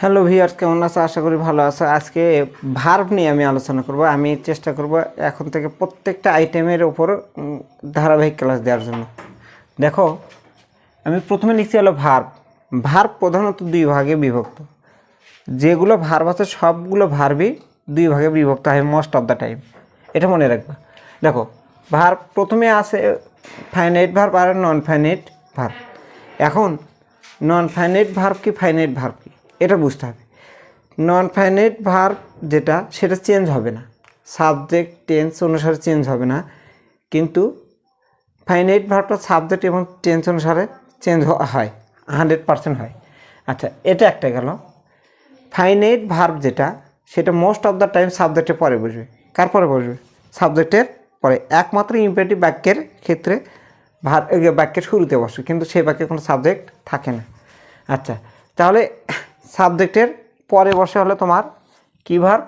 Hello viewers, কেমন আছো? আশা করি ভালো আছো। আজকে ভার্ব নিয়ে আমি আলোচনা করব। আমি চেষ্টা করব এখন থেকে প্রত্যেকটা আইটেমের ওপর ধারাবাহিক ক্লাস দেওয়ার জন্য। দেখো, আমি প্রথমে লিখছি হলো ভার্ব ভার্ব প্রধানত দুই ভাগে বিভক্ত। যেগুলো ভার্ব আছে, সবগুলো ভার্বই দুই ভাগে বিভক্ত। হয় মোস্ট অফ দ্য টাইম এটা মনে রাখবা। দেখো ভার্ব প্রথমে আছে ফাইনাইট ভার্ব আর নন ফাইনাইট ভার্ব এখন নন ফাইনাইট ভার্ব কি ফাইনাইট ভার্ব কি? এটা বুঝতে হবে। নন ফাইনাইট ভার্ব যেটা, সেটা চেঞ্জ হবে না। সাবজেক্ট টেন্স অনুসারে চেঞ্জ হবে না। কিন্তু ফাইনাইট ভার্বটা সাবজেক্ট এবং টেন্স অনুসারে চেঞ্জ হয় হান্ড্রেড পার্সেন্ট হয়। আচ্ছা এটা একটা গেল। ফাইনাইট ভার্ব যেটা, সেটা মোস্ট অফ দ্য টাইম সাবজেক্টের পরে বসবে। কার পরে বসবে? সাবজেক্টের পরে। একমাত্র ইম্পারেটিভ বাক্যের ক্ষেত্রে ভার বাক্যের শুরুতে বসে, কিন্তু সেই বাক্যে কোনো সাবজেক্ট থাকে না। আচ্ছা তাহলে সাবজেক্টের পরে বসে হলো তোমার কী ভার্ব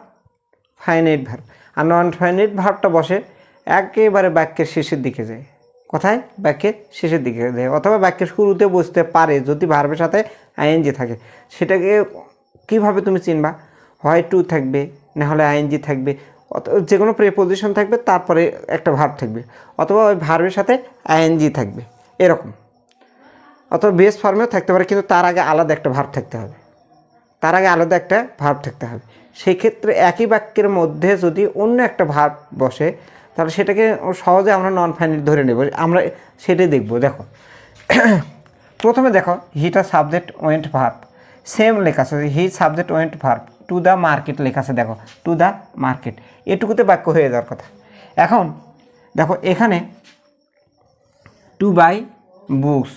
ফাইনাইট ভার্ব আর নন ফাইনাইট ভার্বটা বসে একেবারে বাক্যের শেষের দিকে যায়। কোথায়? বাক্যের শেষের দিকে যায়। অথবা বাক্যের শুরুতে বসতে পারে যদি ভার্বের সাথে আইএনজি থাকে। সেটাকে কীভাবে তুমি চিনবা? হয় টু থাকবে, না হলে আইএনজি থাকবে। যে কোনো প্রেপোজিশন থাকবে, তারপরে একটা ভার্ব থাকবে। অথবা ওই ভার্বের সাথে আইএনজি থাকবে। এরকম। অথবা বেস ফর্মেও থাকতে পারে, কিন্তু তার আগে আলাদা একটা ভার্ব থাকতে হবে। তার আগে আলাদা একটা ভাব থাকতে হবে। সেই ক্ষেত্রে একই বাক্যের মধ্যে যদি অন্য একটা ভাব বসে, তাহলে সেটাকে সহজে আমরা নন ফাইনাল ধরে নেব। আমরা সেটাই দেখব, দেখো। প্রথমে দেখো হিটা সাবজেক্ট ওয়েন্ট ভার্ব সেম লেখা আছে he subject went verb to the market লেখা আছে, দেখো। টু দ্য মার্কেট এটুকুতে বাক্য হয়ে যাওয়ার কথা। এখন, দেখো, এখানে টু বাই বুকস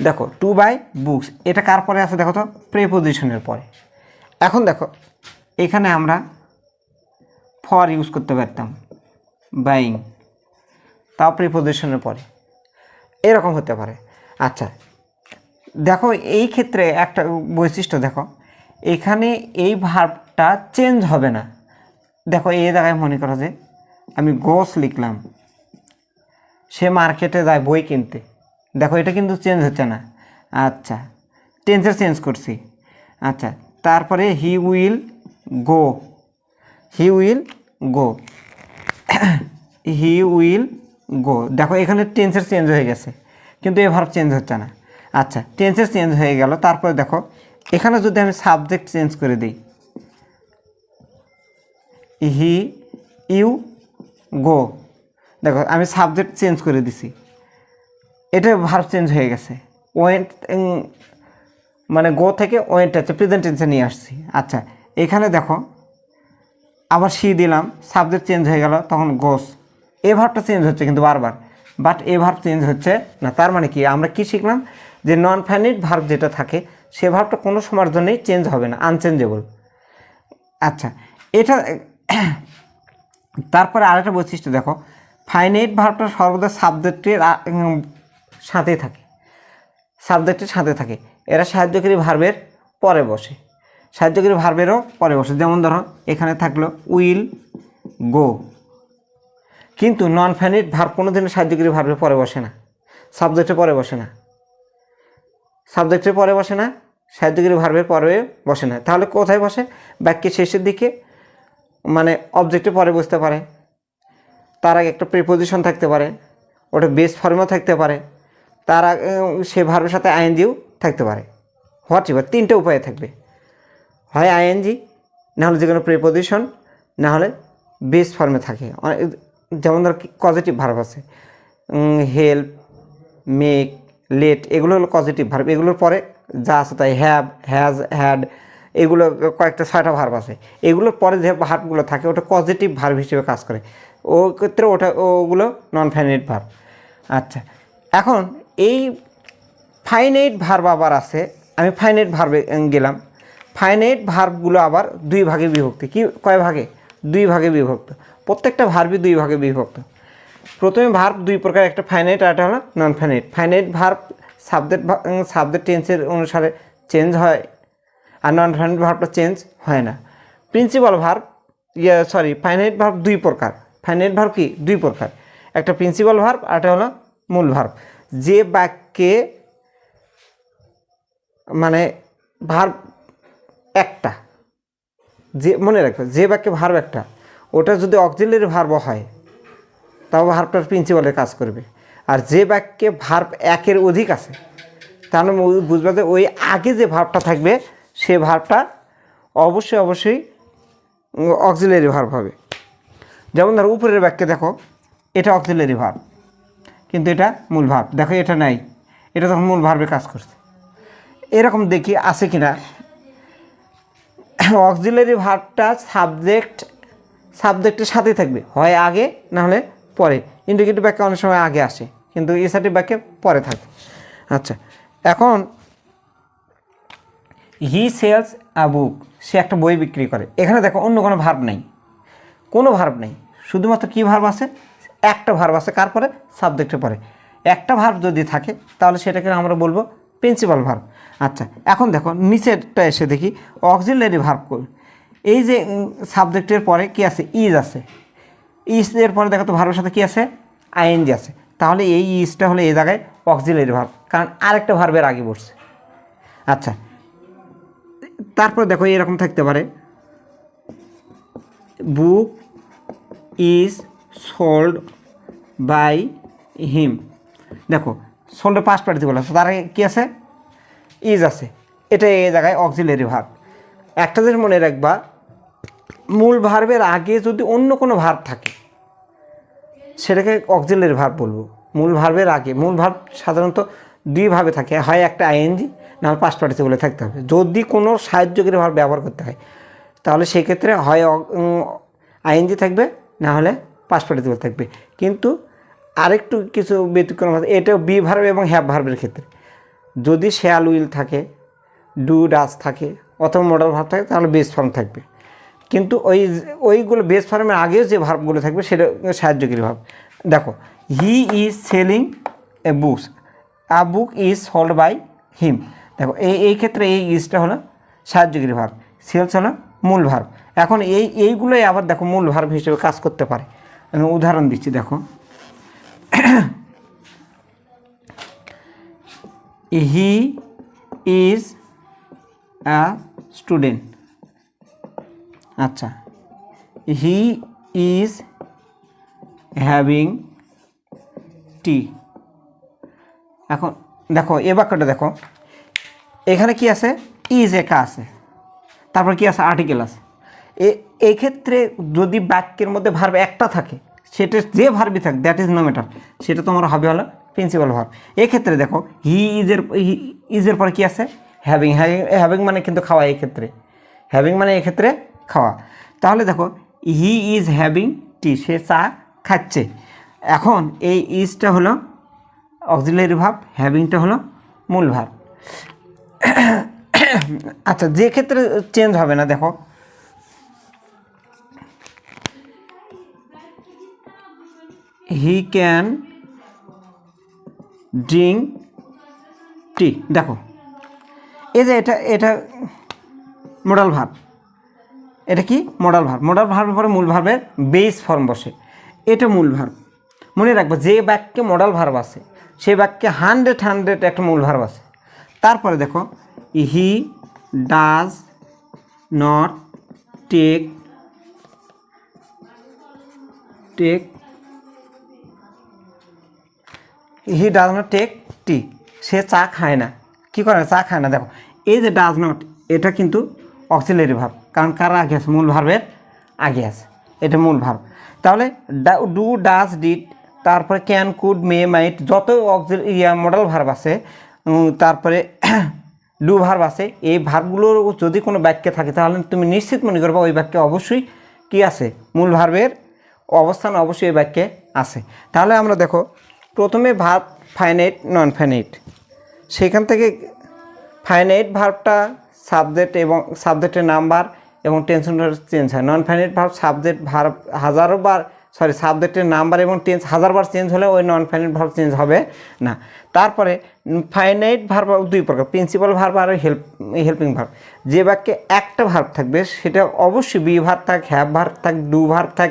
দেখো টু বাই বুকস এটা কার পরে আছে দেখো তো? প্রেপোজিশনের পরে। এখন দেখো, এখানে আমরা ফর ইউজ করতে পারতাম বাইং তাও প্রিপোজিশনের পরে। এরকম হতে পারে। আচ্ছা দেখো, এই ক্ষেত্রে একটা বৈশিষ্ট্য দেখো, এখানে এই ভার্বটা চেঞ্জ হবে না। দেখো, এই জায়গায় মনে করো যে আমি গোস লিখলাম, সে মার্কেটে যায় বই কিনতে। দেখো, এটা কিন্তু চেঞ্জ হচ্ছে না। আচ্ছা টেন্সের চেঞ্জ করছি। আচ্ছা তারপরে he will go he will go he will go দেখো, এখানে টেন্সের চেঞ্জ হয়ে গেছে, কিন্তু এ চেঞ্জ হচ্ছে না। আচ্ছা টেন্সের চেঞ্জ হয়ে গেল। তারপরে দেখো, এখানে যদি আমি সাবজেক্ট চেঞ্জ করে দিই হি ইউ গো দেখো, আমি সাবজেক্ট চেঞ্জ করে দিছি। এটা ভার্ব চেঞ্জ হয়ে গেছে। ওয়েন্ট মানে গো থেকে ওয়েন্ট আছে প্রেজেন্ট টেন্সে নিয়ে আসছি। আচ্ছা এখানে দেখো, আবার সি দিলাম সাবজেক্ট চেঞ্জ হয়ে গেল, তখন গোস এ ভার্বটা চেঞ্জ হচ্ছে কিন্তু বারবার। বাট এ ভার্ব চেঞ্জ হচ্ছে না, তার মানে কি? আমরা কি শিখলাম? যে নন ফাইনিট ভার্ব যেটা থাকে, সে ভার্বটা কোনো সময়ের জন্যই চেঞ্জ হবে না আনচেঞ্জেবল আচ্ছা এটা, তারপরে আরেকটা বৈশিষ্ট্য দেখো। ফাইনাইট ভার্বটা সর্বদা সাবজেক্টের সাথেই থাকে। সাবজেক্টের সাথে থাকে। এরা সাহায্যকারী ভার্বের পরে বসে। সাহায্যকারী ভার্বেরও পরে বসে। যেমন ধরো, এখানে থাকল উইল গো। কিন্তু নন ফাইনিট ভার্ব কোনো দিনের সাহায্যকারী ভার্বের পরে বসে না। সাবজেক্টের পরে বসে না। সাবজেক্টের পরে বসে না, সাহায্যকারী ভার্বের পরে বসে না। তাহলে কোথায় বসে? বাক্যের শেষের দিকে। মানে অবজেক্টে পরে বসতে পারে। তার আগে একটা প্রিপোজিশন থাকতে পারে। ওটা বেস ফর্মেও থাকতে পারে। তার সে ভার্বের সাথে আইএনজিও থাকতে পারে। হোয়াট এভার তিনটে উপায়ে থাকবে। হয় আইএনজি, না হলে যে কোনো প্রিপোজিশন না হলে বেস ফর্মে থাকে। যেমন ধর পজিটিভ ভার্ব আছে। হেল্প মেক লেট এগুলো হলো পজিটিভ ভার্ব এগুলোর পরে যা আছে তাই হ্যাভ হ্যাজ হ্যাড এগুলো কয়েকটা, ছয়টা ভার্ব আছে। এগুলোর পরে যে ভার্বগুলো থাকে, ওটা পজিটিভ ভার্ব হিসেবে কাজ করে। ও ক্ষেত্রে ওটা, ওগুলো নন ফাইনাইট ভার্ব আচ্ছা এখন এই ফাইনাইট ভার্ব আবার আছে। আমি ফাইনাইট ভার্বে গেলাম। ফাইনাইট ভার্বগুলো আবার দুই ভাগে বিভক্ত। কি, কয় ভাগে? দুই ভাগে বিভক্ত। প্রত্যেকটা ভার্বই দুই ভাগে বিভক্ত। প্রথমে ভার্ব দুই প্রকার, একটা ফাইনাইট আর একটা হলো non finite finite verb subject subject টেন্সের অনুসারে চেঞ্জ হয় আর নন ফাইনাইট ভার্বটা চেঞ্জ হয় না। প্রিন্সিপাল ভার্ব ইয়ে সরি ফাইনাইট ভার্ব দুই প্রকার। ফাইনাইট ভার্ব কি? দুই প্রকার। একটা প্রিন্সিপাল ভার্ব আর একটা হলো মূল ভার্ব যে বাক্যে মানে ভার একটা, যে, মনে রাখবে, যে বাক্যে ভার্ব একটা, ওটা যদি অক্সিলারি ভার্ব হয়, তাও ভার্বটার প্রিন্সিপালের কাজ করবে। আর যে বাক্যে ভার্ব একের অধিক আছে তাহলে মু- বুঝবে যে ওই আগে যে ভার্বটা থাকবে, সে ভার্বটা অবশ্যই অবশ্যই অক্সিলারি ভার্ব হবে। যেমন ধরো উপরের বাক্যে দেখো, এটা অক্সিলারি ভার্ব। কিন্তু এটা মূল ভাব। দেখো, এটা নাই। এটা তখন মূল ভার্বে কাজ করছে। এরকম দেখি আছে কি না অক্সিলারি ভার্বটা সাবজেক্ট সাবজেক্টের সাথেই থাকবে। হয় আগে, না হলে পরে। ইন্ডিকেটিভ বাক্যে অনেক সময় আগে আসে, কিন্তু ইসাটিভ বাক্যে পরে থাকে। আচ্ছা এখন হি সেলস আ বুক সে একটা বই বিক্রি করে। এখানে দেখো, অন্য কোনো ভার্ব নেই। কোনো ভার্ব নেই। শুধুমাত্র কী ভার্ব আছে? একটা ভার্ব আছে কার পরে সাবজেক্টের পরে একটা ভার্ব যদি থাকে, তাহলে সেটাকে আমরা বলব প্রিন্সিপাল ভার্ব আচ্ছা এখন দেখো, নিচেরটা এসে দেখি অক্সিলারি ভার্ব এই যে সাবজেক্টের পরে কি আছে? ইজ আছে। ইজ এর পরে দেখো তো ভার্বের সাথে কি আছে? আইএনজি আছে। তাহলে এই ইজটা হলো এই জায়গায় অক্সিলারি ভার্ব কারণ আরেকটা ভার্বের আগে বসছে। আচ্ছা তারপরে দেখো, এরকম থাকতে পারে। Book is sold by him দেখো সোল্ডে পাঁচ পার্টিসিপাল আছে তার কী আছে? ইজ আছে। এটা এই জায়গায় অক্সিলারি ভার্ব একটা জিনিস মনে রাখবা, মূল ভার্বের আগে যদি অন্য কোনো ভার্ব থাকে, সেটাকে অক্সিলারি ভার্ব বলব। মূল ভার্বের আগে। মূল ভার্ব সাধারণত দুই ভাবে থাকে। হয় একটা আইএনজি নাহলে পাঁচ পার্টিসিপলে থাকতে হবে। যদি কোনো সাহায্যকারী ভার্ব ব্যবহার করতে হয়, তাহলে সেক্ষেত্রে হয় আইএনজি থাকবে না হলে পাঁচ পার্টিসিপল থাকবে। কিন্তু আরেকটু কিছু ব্যতিক্রম আছে, এটাও বি ভার্ব এবং হ্যাভ ভার্বের ক্ষেত্রে। যদি শেয়াল উইল থাকে, ডু ডাস থাকে, অথবা মডেল ভার্ব থাকে, তাহলে বেস ফর্ম থাকবে। কিন্তু ওই ওইগুলো বেস ফর্মের আগেও যে ভার্বগুলো থাকবে, সেটা সাহায্যকারী ভাব দেখো, he is selling a books a book is sold by him. দেখো, এই এই ক্ষেত্রে এই ইজটা হলো সাহায্যকারী ভার্ব, সেলস হলো মূল ভার্ব। এখন এই, এইগুলোই আবার দেখো মূল ভার্ব হিসেবে কাজ করতে পারে। আমি উদাহরণ দিচ্ছি, দেখো। হি ইজ আ স্টুডেন্ট আচ্ছা। হি ইজ হ্যাভিং টি এখন দেখো, এ বাক্যটা দেখো। এখানে কি আছে? ইজ একা আছে। তারপর কি আছে? আর্টিকেল আছে। এ এই ক্ষেত্রে যদি বাক্যের মধ্যে ভার্ব একটা থাকে, সেটা যে ভার্বই থাক দ্যাট ইজ নো ম্যাটার সেটা তোমার হবে হলো প্রিন্সিপাল ভার্ব এক্ষেত্রে দেখো হি ইজের হি ইজের পরে কি আছে? হ্যাভিং হ্যাভিং মানে কিন্তু খাওয়া এই ক্ষেত্রে হ্যাভিং মানে এক্ষেত্রে খাওয়া। তাহলে দেখো হি ইজ হ্যাভিং টি সে চা খাচ্ছে। এখন এই ইজটা হলো অক্সিলারি ভাব হ্যাভিংটা হলো মূল ভাব আচ্ছা যে ক্ষেত্রে চেঞ্জ হবে না, দেখো হি ক্যান ড্রিঙ্ক টি। দেখো, এই যে এটা এটা মোডাল ভাব এটা কি? মডাল ভার্ব মডাল ভার্বের পরে মূল ভার্বের বেস ফর্ম বসে। এটা মূল ভার্ব মনে রাখব, যে বাক্যে মডাল ভার্ব আছে সেই বাক্যে হান্ড্রেড হান্ড্রেড একটা মূল ভার্ব আছে। তারপরে দেখো, he does not take take he does not take tea. সে চা খায় না। কি করে? চা খায় না। দেখো, এই যে ডাজ নট, এটা কিন্তু অক্সিলারি ভাব। কারণ কার আগে আছে? মূল ভার্বের আগে আছে। এটা মূল ভাব তাহলে ডু ডাজ, ডিড, তারপরে ক্যান, কুড, মে, মাইট, যত ইয়া, মডেল ভার্ব আছে তারপরে ডু ভার্ব আছে, এই ভার্বগুলোর যদি কোনো বাক্যে থাকে, তাহলে তুমি নিশ্চিত মনে করবে ওই বাক্যে অবশ্যই কি আছে? মূল ভার্বের অবস্থান অবশ্যই এই বাক্যে আছে। তাহলে আমরা দেখো প্রথমে ভার্ব ফাইনাইট নন ফাইনাইট সেখান থেকে ফাইনাইট ভার্বটা সাবজেক্ট এবং সাবজেক্টের নাম্বার এবং টেন্সনটা চেঞ্জ হয়। Non finite verb subject verb হাজারো বার সরি সাবজেক্টের নাম্বার এবং টেন্স হাজারবার চেঞ্জ হলে ওই নন ফাইনাইট ভার্ব চেঞ্জ হবে না। তারপরে ফাইনাইট ভার্ব দুই প্রকার প্রিন্সিপাল ভার্ব আর হেল্প হেল্পিং ভার্ব যে বাক্যে একটা ভার্ব থাকবে, সেটা অবশ্যই বি ভার্ব থাক হ্যাভ ভার্ব থাক ডু ভার্ব থাক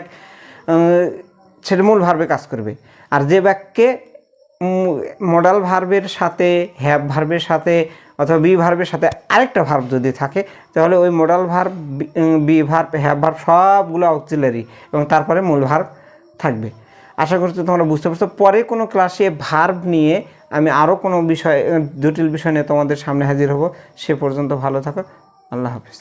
সেটা মূল ভার্বে কাজ করবে। আর যে বাক্যে মডাল ভার্বের সাথে হ্যাভ ভার্বের সাথে অথবা বি ভার্বের সাথে আরেকটা ভার্ব যদি থাকে, তাহলে ওই modal verb be verb have verb সবগুলো অক্সিলারি এবং তারপরে মূল ভার্ব থাকবে। আশা করছি তোমরা বুঝতে পারছ। পরে কোনো ক্লাসে ভার্ব নিয়ে আমি আরও কোনো বিষয় জটিল বিষয় নিয়ে তোমাদের সামনে হাজির হব। সে পর্যন্ত ভালো থাকো। আল্লাহ হাফিজ।